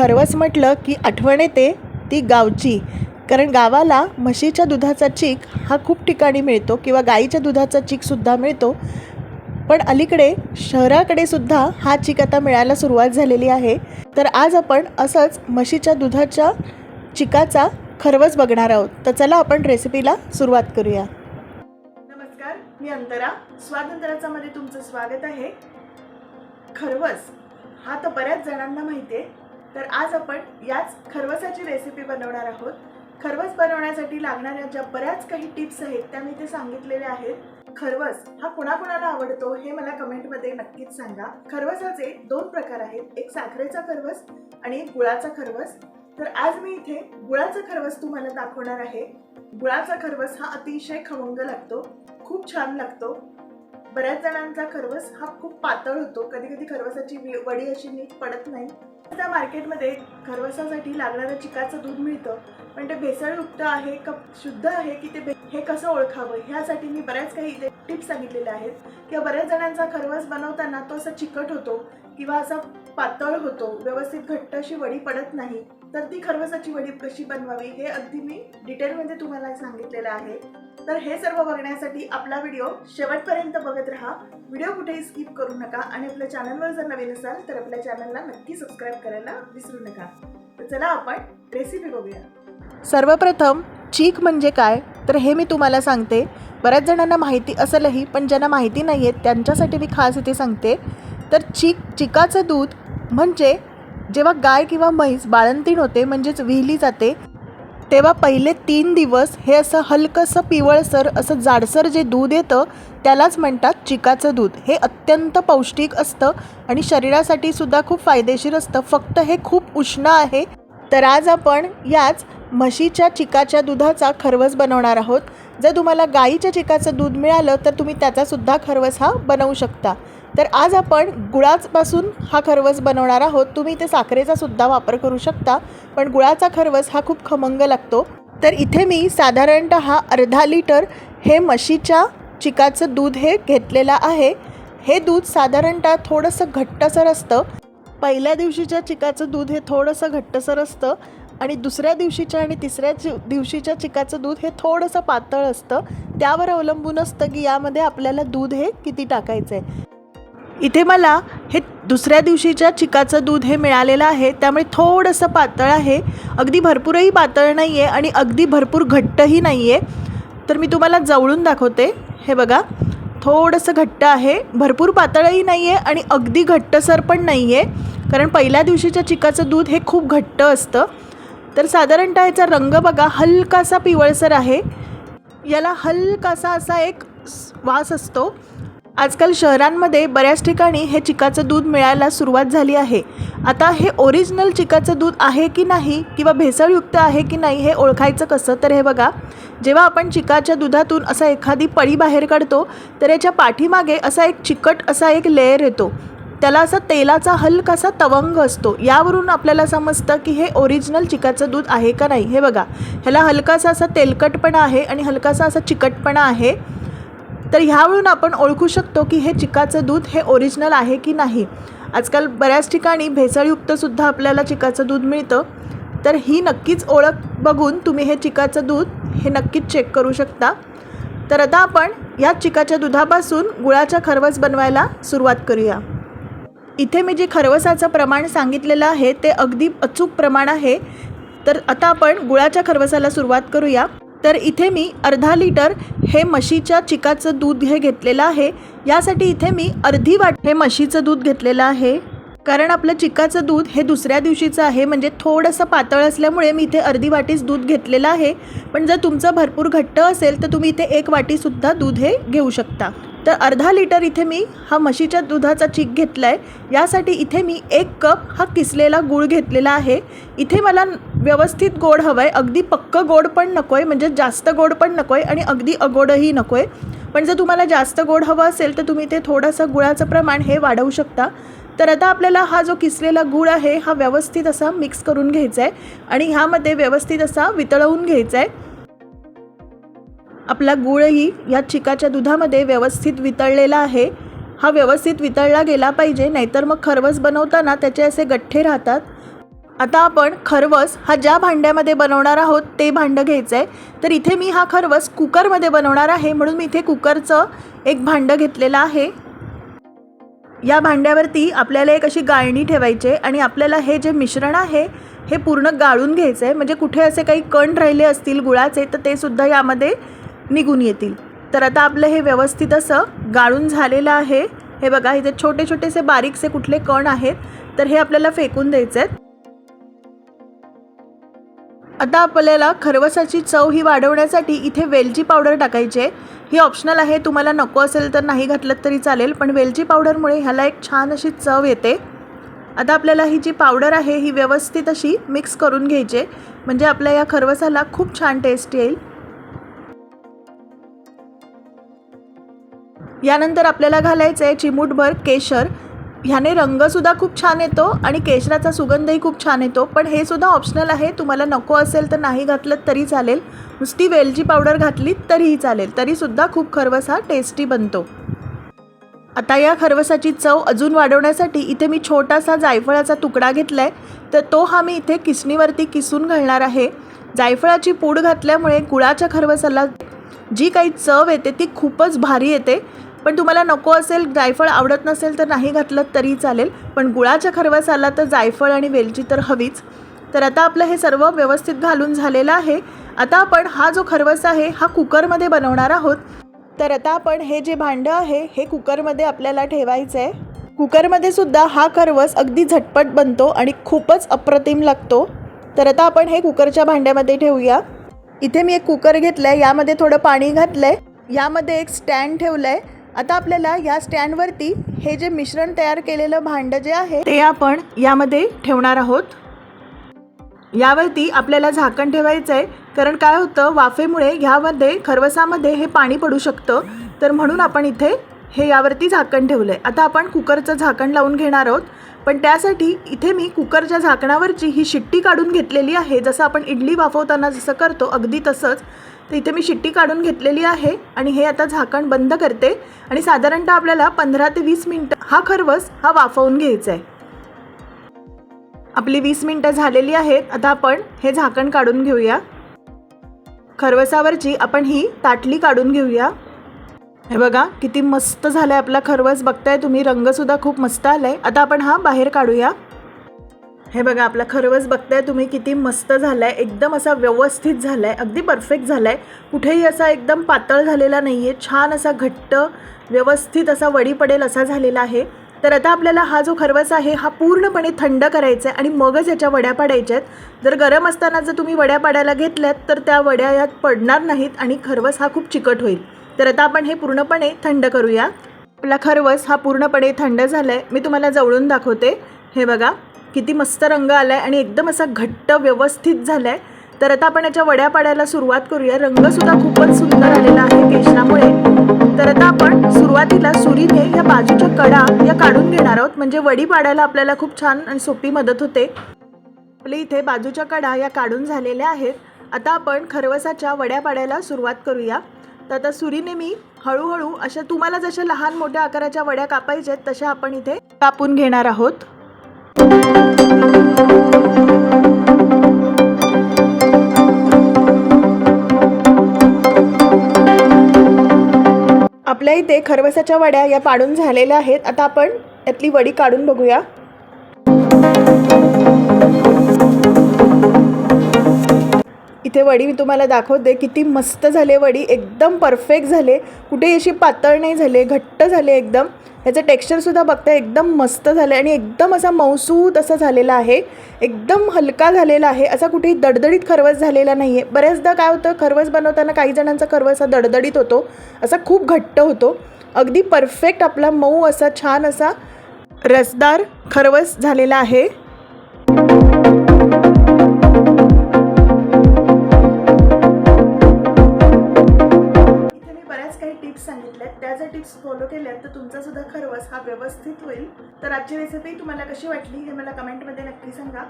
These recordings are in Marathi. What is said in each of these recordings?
खरवस म्हटलं की आठवण येते ती गावची. कारण गावाला म्हशीच्या दुधाचा चीक हा खूप ठिकाणी मिळतो किंवा गाईच्या दुधाचा चीकसुद्धा मिळतो. पण अलीकडे शहराकडे सुद्धा हा चीक आता मिळायला सुरुवात झालेली आहे. तर आज आपण असंच म्हशीच्या दुधाच्या चिकाचा खरवस बघणार आहोत. तर चला आपण रेसिपीला सुरुवात करूया. नमस्कार मी अंतरा. स्वातंत्र्याचा मध्ये तुमचं स्वागत आहे. खरवस हा तर बऱ्याच जणांना माहिती आहे. तर आज आपण याच खरवसाची रेसिपी बनवणार आहोत. खरवस बनवण्यासाठी लागणाऱ्या ज्या बऱ्याच काही टिप्स आहेत त्या मी ते सांगितलेल्या आहेत. खरवस हा कुणाकुणाला आवडतो हे मला कमेंटमध्ये नक्कीच सांगा. खरवसाचे दोन प्रकार आहेत. एक साखरेचा खरवस आणि एक गुळाचा खरवस. तर आज मी इथे गुळाचा खरवस तुम्हाला दाखवणार आहे. गुळाचा खरवस हा अतिशय खमंग लागतो. खूप छान लागतो. बऱ्याच जणांचा खरवस हा खूप पातळ होतो. कधी कधी खरवसाची वडी अशी नीट पडत नाही. त्या मार्केटमध्ये खरवसासाठी लागणारं चिकाचं दूध मिळतं. पण ते भेसळयुक्त आहे का शुद्ध आहे की ते हे कसं ओळखावं? ह्यासाठी मी बऱ्याच काही टिप्स सांगितलेल्या आहेत. किंवा बऱ्याच जणांचा खरवस बनवताना तो असा चिकट होतो किंवा असा पातळ होतो. व्यवस्थित घट्ट अशी वडी पडत नाही. तर ती खरवसाची वडी कशी बनवावी हे अगदी मी डिटेलमध्ये तुम्हाला सांगितलेलं आहे. तर हे सर्व बघण्यासाठी आपला व्हिडिओ शेवटपर्यंत बघत राहा. व्हिडिओ कुठेही स्किप करू नका आणि आपल्या चॅनलवर जर नवीन असाल तर आपल्या चॅनलला नक्की सबस्क्राईब करायला विसरू नका. तर चला आपण रेसिपी बघूया. सर्वप्रथम चीक म्हणजे काय? तर हे मी तुम्हाला सांगते. बऱ्याच जणांना माहिती असेलही पण ज्यांना माहिती नाही आहे त्यांच्यासाठी मी खास इथे सांगते. तर चीक चिकाचं दूध म्हणजे जेव्हा गाय किंवा म्हैस बाळंतीण होते म्हणजेच विहिली जाते तेव्हा पहिले तीन दिवस हे असं हलकंसं पिवळसर असं जाडसर जे दूध येतं त्यालाच म्हणतात चिकाचं दूध. हे अत्यंत पौष्टिक असतं आणि शरीरासाठी सुद्धा खूप फायदेशीर असतं. फक्त हे खूप उष्ण आहे. तर आज आपण याच म्हशीच्या चिकाच्या दुधाचा खरवस बनवणार आहोत. जर तुम्हाला गाईच्या चिकाचं दूध मिळालं तर तुम्ही त्याचासुद्धा खरवस हा बनवू शकता. तर आज आपण गुळाचपासून हा खरवस बनवणार आहोत. तुम्ही ते साखरेचा सुद्धा वापर करू शकता पण गुळाचा खरवस हा खूप खमंग लागतो. तर इथे मी साधारणतः हा अर्धा लिटर हे म्हशीच्या चिकाचं दूध हे घेतलेलं आहे. हे दूध साधारणतः थोडंसं घट्टसर असतं. पहिल्या दिवशीच्या चिकाचं दूध हे थोडंसं घट्टसर असतं आणि दुसऱ्या दिवशीच्या आणि तिसऱ्या दिवशीच्या चिकाचं दूध हे थोडंसं पातळ असतं. त्यावर अवलंबून असतं की यामध्ये आपल्याला दूध हे किती टाकायचं आहे इथे मला हे दुसऱ्या दिवशीच्या चिकाचं दूध हे मिळालेलं आहे. त्यामुळे थोडंसं पातळ आहे. अगदी भरपूरही पातळ नाही आहे आणि अगदी भरपूर घट्टही नाही आहे तर मी तुम्हाला जवळून दाखवते. हे बघा थोडंसं घट्ट आहे. भरपूर पातळही नाही आहे आणि अगदी घट्टसर पण नाही आहे कारण पहिल्या दिवशीच्या चिकाचं दूध हे खूप घट्ट असतं. तर साधारणतः याचा रंग बघा हलकासा पिवळसर आहे. याला हलकासा असा एक वास असतो. आजकाल शहरांमध्ये बऱ्याच ठिकाणी हे चिकाचं दूध मिळायला सुरुवात झाली आहे. आता हे ओरिजिनल चिकाचं दूध आहे की नाही किंवा भेसळयुक्त आहे की नाही हे ओळखायचं कसं? तर हे बघा जेव्हा आपण चिकाच्या दुधातून असा एखादी पळी बाहेर काढतो तर याच्या पाठीमागे असा एक चिकट असा एक लेयर येतो. त्याला असा तेलाचा हलकासा तवंग असतो. यावरून आपल्याला समजतं की हे ओरिजिनल चिकाचं दूध आहे का नाही. हे बघा ह्याला हलकासा असा तेलकटपणा आहे आणि हलकासा असा चिकटपणा आहे. तर ह्यावरून आपण ओळखू शकतो की हे चिकाचं दूध हे ओरिजिनल आहे की नाही. आजकाल बऱ्याच ठिकाणी भेसळयुक्तसुद्धा आपल्याला चिकाचं दूध मिळतं. तर ही नक्कीच ओळख बघून तुम्ही हे चिकाचं दूध हे नक्कीच चेक करू शकता. तर आता आपण या चिकाच्या दुधापासून गुळाच्या खरवस बनवायला सुरुवात करूया. इथे मी जे खरवसाचं प्रमाण सांगितलेलं आहे ते अगदी अचूक प्रमाण आहे. तर आता आपण गुळाच्या खरवसाला सुरुवात करूया. तर इथे मी अर्धा लिटर हे म्हशीच्या चिकाचं दूध हे घेतलेलं आहे. यासाठी इथे मी अर्धी वाट हे म्हशीचं दूध घेतलेलं आहे. कारण आपलं चिकाचं दूध हे दुसऱ्या दिवशीचं आहे म्हणजे थोडंसं पातळ असल्यामुळे मी इथे अर्धी वाटीच दूध घेतलेलं आहे. पण जर तुमचं भरपूर घट्ट असेल तर तुम्ही इथे एक वाटीसुद्धा दूध हे घेऊ शकता. तर अर्धा लिटर इथे मी हा म्हशीच्या दुधाचा चीक घेतला आहे यासाठी इथे मी एक कप हा किसलेला गूळ घेतलेला आहे. इथे मला व्यवस्थित गोड हवं आहे अगदी पक्क गोड पण नको आहे म्हणजे जास्त गोड पण नको आहे आणि अगदी अगोडही नको आहे पण जर तुम्हाला जास्त गोड हवं असेल तर तुम्ही ते थोडंसं गुळाचं प्रमाण हे वाढवू शकता. तर आता आपल्याला हा जो किसलेला गूळ आहे हा व्यवस्थित असा मिक्स करून घ्यायचा आहे आणि ह्यामध्ये व्यवस्थित असा वितळवून घ्यायचा आहे आपला गूळही या चिकाच्या दुधामध्ये व्यवस्थित वितळलेला आहे. हा व्यवस्थित वितळला गेला पाहिजे नाहीतर मग खरवस बनवताना त्याचे असे गठ्ठे राहतात. आता आपण खरवस हा ज्या भांड्यामध्ये बनवणार आहोत ते भांडं घ्यायचं आहे तर इथे मी हा खरवस कुकरमध्ये बनवणार आहे म्हणून मी इथे कुकरचं एक भांडं घेतलेलं आहे. या भांड्यावरती आपल्याला एक अशी गाळणी ठेवायची आहे आणि आपल्याला हे जे मिश्रण आहे हे पूर्ण गाळून घ्यायचं आहे म्हणजे कुठे असे काही कण राहिले असतील गुळाचे तर ते सुद्धा यामध्ये निघून येतील. तर आता आपलं हे व्यवस्थित असं गाळून झालेलं आहे. हे बघा इथे छोटे छोटेसे बारीकसे कुठले कण आहेत तर हे आपल्याला फेकून द्यायचे आहेत आता आपल्याला खरवसाची चव ही वाढवण्यासाठी इथे वेलची पावडर टाकायची आहे. ही ऑप्शनल आहे तुम्हाला नको असेल तर नाही घातलं तरी चालेल पण वेलची पावडरमुळे ह्याला एक छान अशी चव येते. आता आपल्याला ही जी पावडर आहे ही व्यवस्थित अशी मिक्स करून घ्यायची म्हणजे आपल्या या खरवसाला खूप छान टेस्ट येईल. यानंतर आपल्याला घालायचं आहे चिमूटभर केशर. ह्याने रंगसुद्धा खूप छान येतो आणि केशराचा सुगंधही खूप छान येतो. पण हे सुद्धा ऑप्शनल आहे. तुम्हाला नको असेल तर नाही घातलं तरी चालेल. नुसती वेलची पावडर घातली तरीही चालेल. तरीसुद्धा खूप खरवस हा टेस्टी बनतो. आता या खरवसाची चव अजून वाढवण्यासाठी इथे मी छोटासा जायफळाचा तुकडा घेतला आहे तर तो हा मी इथे किसणीवरती किसून घालणार आहे. जायफळाची पूड घातल्यामुळे गुळाच्या खरवसाला जी काही चव येते ती खूपच भारी येते. पण तुम्हाला नको असेल जायफळ आवडत नसेल तर नाही घातलं तरी चालेल. पण गुळाच्या खरवसाला तर जायफळ आणि वेलची तर हवीच. तर आता आपलं हे सर्व व्यवस्थित घालून झालेलं आहे. आता आपण हा जो खरवस आहे हा कुकरमध्ये बनवणार आहोत. तर आता आपण हे जे भांडं आहे हे कुकरमध्ये आपल्याला ठेवायचं आहे कुकरमध्ये सुद्धा हा खरवस अगदी झटपट बनतो आणि खूपच अप्रतिम लागतो. तर आता आपण हे कुकरच्या भांड्यामध्ये ठेवूया. इथे मी एक कुकर घेतलं आहे यामध्ये थोडं पाणी घातलं आहे यामध्ये एक स्टँड ठेवलं आहे आता आपल्याला या स्टँडवरती हे जे मिश्रण तयार केलेलं भांडं जे आहे ते आपण यामध्ये ठेवणार आहोत. यावरती आपल्याला झाकण ठेवायचं आहे कारण काय होतं वाफेमुळे ह्यामध्ये खरवसामध्ये हे पाणी पडू शकतं. तर म्हणून आपण इथे हे यावरती झाकण ठेवलं आहे आता आपण कुकरचं झाकण लावून घेणार आहोत. पण त्यासाठी इथे मी कुकरच्या झाकणावरची ही शिट्टी काढून घेतलेली आहे. जसं आपण इडली वाफवताना जसं करतो अगदी तसंच. तर इथे मी शिट्टी काढून घेतलेली आहे आणि हे आता झाकण बंद करते. आणि साधारणतः आपल्याला पंधरा ते वीस मिनटं हा खरवस हा वाफवून घ्यायचा आहे आपली वीस मिनटं झालेली आहेत. आता आपण हे झाकण काढून घेऊया. खरवसावरची आपण ही ताटली काढून घेऊया. हे बघा किती मस्त झालं आहे आपला खरवस. बघताय तुम्ही रंगसुद्धा खूप मस्त आला आहे आता आपण हा बाहेर काढूया. हे बघा आपला खरवस बघताय तुम्ही किती मस्त झाला आहे एकदम असा व्यवस्थित झाला आहे अगदी परफेक्ट झाला आहे कुठेही असा एकदम पातळ झालेला नाही आहे छान असा घट्ट व्यवस्थित असा वडी पडेल असा झालेला आहे. तर आता आपल्याला हा जो खरवस आहे हा पूर्णपणे थंड करायचा आहे आणि मगच याच्या वड्या पाडायच्या आहेत. जर गरम असताना जर तुम्ही वड्या पाडायला घेतल्यात तर त्या वड्या यात पडणार नाहीत आणि खरवस हा खूप चिकट होईल. तर आता आपण हे पूर्णपणे थंड करूया. आपला खरवस हा पूर्णपणे थंड झाला आहे मी तुम्हाला जवळून दाखवते. हे बघा. किती मस्त रंग आला आहे आणि एकदम असा घट्ट व्यवस्थित झाला आहे तर आता आपण याच्या वड्या पाडायला सुरुवात करूया. रंगसुद्धा खूपच सुंदर आलेला आहे केशरामुळे. तर आता आपण सुरुवातीला सुरीने या बाजूच्या कडा या काढून घेणार आहोत. म्हणजे वडी पाडायला आपल्याला खूप छान आणि सोपी मदत होते. आपल्या इथे बाजूच्या कडा या काढून झालेल्या आहेत. आता आपण खरवसाच्या वड्या पाडायला सुरुवात करूया. तर आता सुरीने मी हळूहळू अशा तुम्हाला जशा लहान मोठ्या आकाराच्या वड्या कापायच्या आहेत तशा आपण इथे कापून घेणार आहोत. आपल्या इथे खरवसाच्या वड्या या पाडून झालेल्या आहेत. आता आपण यातली वडी काढून बघूया. इथे वडी मी तुम्हाला दाखवते किती मस्त झाले वडी एकदम परफेक्ट झाले. कुठेही अशी पातळ नाही झाले घट्ट झाले एकदम. ह्याचं टेक्स्चरसुद्धा बघता एकदम मस्त झालं आणि एकदम असा मौसूद असा झालेला आहे. एकदम हलका झालेला आहे. असा कुठेही दडदडीत खरवस झालेला नाही आहे बऱ्याचदा काय होतं खरवस बनवताना काही जणांचा खरवस हा दडदडीत होतो. असा खूप घट्ट होतो. अगदी परफेक्ट आपला मऊ असा छान असा रसदार खरवस झालेला आहे. टिप्स फॉलो केल्यात तर तुमचा सुद्धा खरवस हा व्यवस्थित होईल. तर आजची रेसिपी तुम्हाला कशी वाटली हे मला कमेंटमध्ये नक्की सांगा.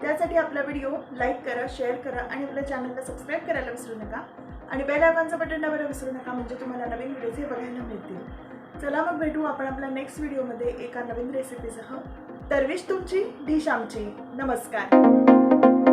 त्यासाठी आपला व्हिडिओ लाईक करा शेअर करा आणि आपल्या चॅनलला सबस्क्राईब करायला विसरू नका. आणि बेल आयकॉनचं बटन दाबायला विसरू नका म्हणजे तुम्हाला नवीन व्हिडिओज हे बघायला मिळतील. चला मग भेटू आपण आपल्या नेक्स्ट व्हिडिओमध्ये एका नवीन रेसिपीसह दरविश तुमची डिश आमची. नमस्कार.